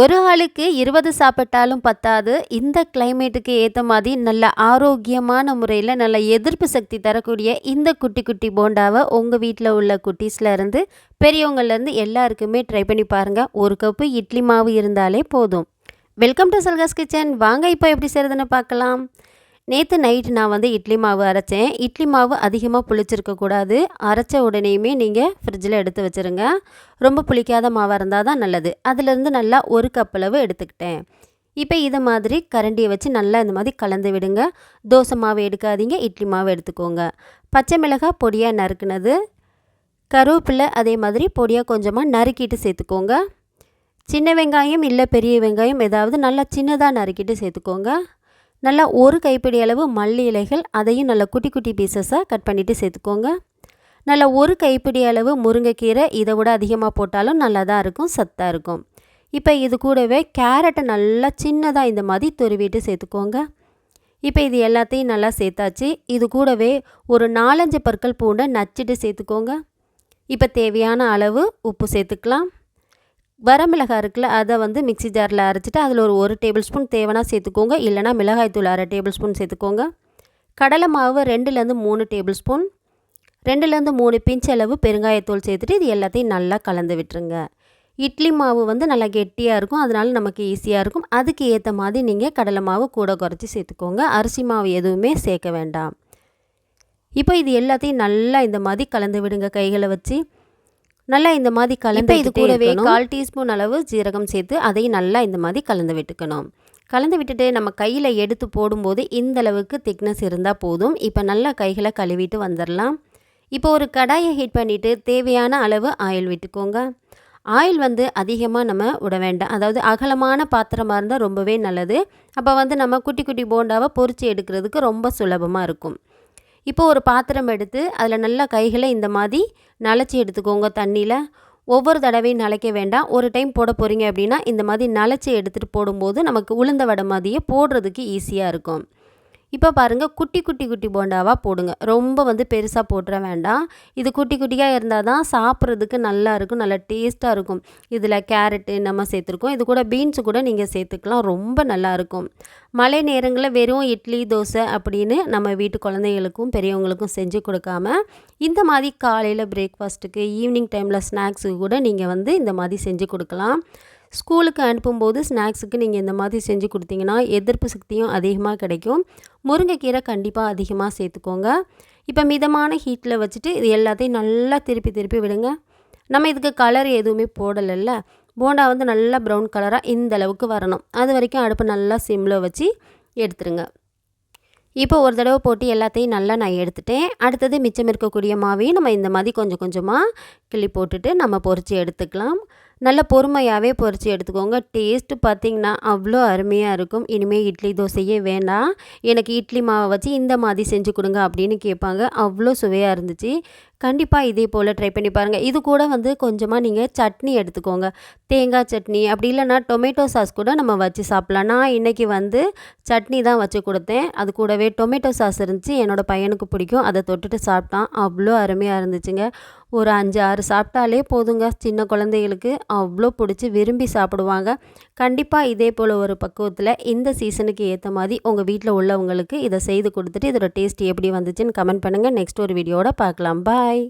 ஒரு ஆளுக்கு இருபது சாப்பிட்டாலும் பத்தாது. இந்த கிளைமேட்டுக்கு ஏற்ற மாதிரி நல்ல ஆரோக்கியமான முறையில் நல்ல எதிர்ப்பு சக்தி தரக்கூடிய இந்த குட்டி குட்டி போண்டாவை உங்கள் வீட்டில் உள்ள குட்டீஸ்லேருந்து பெரியவங்கள்லேருந்து எல்லாருக்குமே ட்ரை பண்ணி பாருங்கள் ஒரு கப்பு இட்லி மாவு இருந்தாலே போதும். வெல்கம் டு சல்காஸ் கிச்சன் வாங்க இப்போ எப்படி செய்கிறதுன்னு பார்க்கலாம். நேற்று நைட் நான் வந்து இட்லி மாவு அரைச்சேன். இட்லி மாவு அதிகமாக புளிச்சிருக்கக்கூடாது அரைச்ச உடனேயுமே நீங்கள் ஃப்ரிட்ஜில் எடுத்து வச்சுருங்க. ரொம்ப புளிக்காத மாவாக இருந்தால் தான் நல்லது. அதுலேருந்து நல்லா ஒரு கப்பளவு எடுத்துக்கிட்டேன். இப்போ இதை மாதிரி கரண்டியை வச்சு நல்லா இந்த மாதிரி கலந்து விடுங்க. தோசை மாவு எடுக்காதீங்க. இட்லி மாவு எடுத்துக்கோங்க. பச்சை மிளகாய் பொடியாக நறுக்குனது. கருவேப்பிலை அதே மாதிரி பொடியாக கொஞ்சமாக நறுக்கிட்டு சேர்த்துக்கோங்க. சின்ன வெங்காயம் இல்லை பெரிய வெங்காயம் ஏதாவது நல்லா சின்னதாக நறுக்கிட்டு சேர்த்துக்கோங்க. நல்லா ஒரு கைப்பிடி அளவு மல்லி இலைகள் அதையும் நல்லா குட்டி குட்டி பீசஸாக கட் பண்ணிவிட்டு சேர்த்துக்கோங்க. நல்லா ஒரு கைப்பிடி அளவு முருங்கைக்கீரை இதை விட அதிகமாக போட்டாலும் நல்லா தான் இருக்கும் சத்தாக இருக்கும். இப்போ இது கூடவே கேரட்டை நல்லா சின்னதாக இந்த மாதிரி துருவிட்டு சேர்த்துக்கோங்க. இப்போ இது எல்லாத்தையும் நல்லா சேர்த்தாச்சு. இது கூடவே ஒரு நாலஞ்சு பற்கள் பூண்டை நச்சுட்டு சேர்த்துக்கோங்க. இப்போ தேவையான அளவு உப்பு சேர்த்துக்கலாம். வரமிளகாய் இருக்குல்ல அதை வந்து மிக்சி ஜாரில் அரைச்சிட்டு அதில் ஒரு ஒரு டேபிள் ஸ்பூன் தேவைன்னா சேர்த்துக்கோங்க. இல்லைனா மிளகாய்த்தூள் அரை டேபிள் ஸ்பூன் சேர்த்துக்கோங்க. கடலை மாவு ரெண்டுலேருந்து மூணு டேபிள் ஸ்பூன் ரெண்டுலேருந்து மூணு பிஞ்ச் அளவு பெருங்காயத்தூள் சேர்த்துட்டு இது எல்லாத்தையும் நல்லா கலந்து விட்டுருங்க. இட்லி மாவு வந்து நல்லா கெட்டியாக இருக்கும் அதனால நமக்கு ஈஸியாக இருக்கும். அதுக்கு ஏற்ற மாதிரி நீங்கள் கடலை மாவு கூட குறைச்சி சேர்த்துக்கோங்க. அரிசி மாவு எதுவுமே சேர்க்க வேண்டாம். இப்போ இது எல்லாத்தையும் நல்லா இந்த மாதிரி கலந்து விடுங்க கைகளை வச்சு. நல்லா இந்த மாதிரி கலந்து இது கூடவே கால் டீஸ்பூன் அளவு ஜீரகம் சேர்த்து அதையும் நல்லா இந்த மாதிரி கலந்து விட்டுக்கணும். கலந்து விட்டுட்டு நம்ம கையில் எடுத்து போடும்போது இந்த அளவுக்கு திக்னஸ் இருந்தால் போதும். இப்போ நல்லா கைகளை கழுவிட்டு வந்துடலாம். இப்போ ஒரு கடாயை ஹீட் பண்ணிவிட்டு தேவையான அளவு ஆயில் விட்டுக்கோங்க. ஆயில் வந்து அதிகமாக நம்ம விட வேண்டாம். அதாவது அகலமான பாத்திரமாக இருந்தால் ரொம்பவே நல்லது. அப்போ வந்து நம்ம குட்டி குட்டி போண்டாவை பொறிச்சு எடுக்கிறதுக்கு ரொம்ப சுலபமாக இருக்கும். இப்போ ஒரு பாத்திரம் எடுத்து அதில் நல்லா கைகளை இந்த மாதிரி நனைச்சி எடுத்துக்கோங்க தண்ணியில். ஒவ்வொரு தடவையும் நனைக்க வேண்டாம். ஒரு டைம் போட போகிறீங்க அப்படின்னா இந்த மாதிரி நனைச்சி எடுத்துகிட்டு போடும்போது நமக்கு உளுந்த வடை மாதிரியே போடுறதுக்கு ஈஸியாக இருக்கும். இப்போ பாருங்கள் குட்டி குட்டி குட்டி போண்டாவாக போடுங்க. ரொம்ப வந்து பெருசாக போட்டுற வேண்டாம். இது குட்டி குட்டியாக இருந்தால் தான் சாப்பிட்றதுக்கு நல்லா இருக்கும் நல்லா டேஸ்ட்டாக இருக்கும். இதில் கேரட்டு நம்ம சேர்த்துருக்கோம். இது கூட பீன்ஸு கூட நீங்கள் சேர்த்துக்கலாம் ரொம்ப நல்லாயிருக்கும் மழை நேரங்களில் வெறும் இட்லி தோசை அப்படின்னு நம்ம வீட்டு குழந்தைங்களுக்கும் பெரியவங்களுக்கும் செஞ்சு கொடுக்காம இந்த மாதிரி காலையில் பிரேக்ஃபாஸ்ட்டுக்கு ஈவினிங் டைமில் ஸ்நாக்ஸுக்கு கூட நீங்கள் வந்து இந்த மாதிரி செஞ்சு கொடுக்கலாம். ஸ்கூலுக்கு அனுப்பும்போது ஸ்நாக்ஸுக்கு நீங்கள் இந்த மாதிரி செஞ்சு கொடுத்தீங்கன்னா எதிர்ப்பு சக்தியும் அதிகமாக கிடைக்கும். முருங்கைக்கீரை கண்டிப்பாக அதிகமாக சேர்த்துக்கோங்க. இப்போ மிதமான ஹீட்டில் வச்சுட்டு இது எல்லாத்தையும் நல்லா திருப்பி திருப்பி விடுங்க. நம்ம இதுக்கு கலர் எதுவுமே போடலைல்ல. போண்டா வந்து நல்லா ப்ரௌன் கலராக இந்த அளவுக்கு வரணும். அது வரைக்கும் அடுப்பு நல்லா சிம்மில் வச்சு எடுத்துருங்க. இப்போ ஒரு தடவை போட்டு எல்லாத்தையும் நல்லா நான் எடுத்துட்டேன். அடுத்தது மிச்சம் இருக்கக்கூடிய மாவையும் நம்ம இந்த மாதிரி கொஞ்சம் கொஞ்சமாக கிள்ளி போட்டுட்டு நம்ம பொறிச்சு எடுத்துக்கலாம். நல்ல பொறுமையாகவே பொறிச்சு எடுத்துக்கோங்க. டேஸ்ட்டு பார்த்திங்கன்னா அவ்வளோ அருமையாக இருக்கும். இனிமேல் இட்லி தோசையே வேண்டாம். எனக்கு இட்லி மாவை வச்சு இந்த மாதிரி செஞ்சு கொடுங்க அப்படின்னு கேட்பாங்க. அவ்வளோ சுவையாக இருந்துச்சு. கண்டிப்பாக இதே போல் ட்ரை பண்ணி பாருங்கள் இது கூட வந்து கொஞ்சமாக நீங்கள் சட்னி எடுத்துக்கோங்க. தேங்காய் சட்னி அப்படி இல்லைனா டொமேட்டோ சாஸ் கூட நம்ம வச்சு சாப்பிட்லாம். நான் இன்றைக்கி வந்து சட்னி தான் வச்சு கொடுத்தேன். அது கூடவே டொமேட்டோ சாஸ் இருந்துச்சு. என்னோடய பையனுக்கு பிடிக்கும். அதை தொட்டுட்டு சாப்பிட்டான். அவ்வளோ அருமையாக இருந்துச்சுங்க. ஒரு அஞ்சு ஆறு சாப்பிட்டாலே போதுங்க. சின்ன குழந்தைகளுக்கு அவ்வளோ பிடிச்சி விரும்பி சாப்பிடுவாங்க. கண்டிப்பாக இதே போல் ஒரு பக்குவத்தில் இந்த சீசனுக்கு ஏற்ற மாதிரி உங்கள் வீட்டில் உள்ளவங்களுக்கு இதை செய்து கொடுத்துட்டு இதோட டேஸ்ட் எப்படி வந்துச்சுன்னு கமெண்ட் பண்ணுங்கள் நெக்ஸ்ட் ஒரு வீடியோட பார்க்கலாம். பாய்.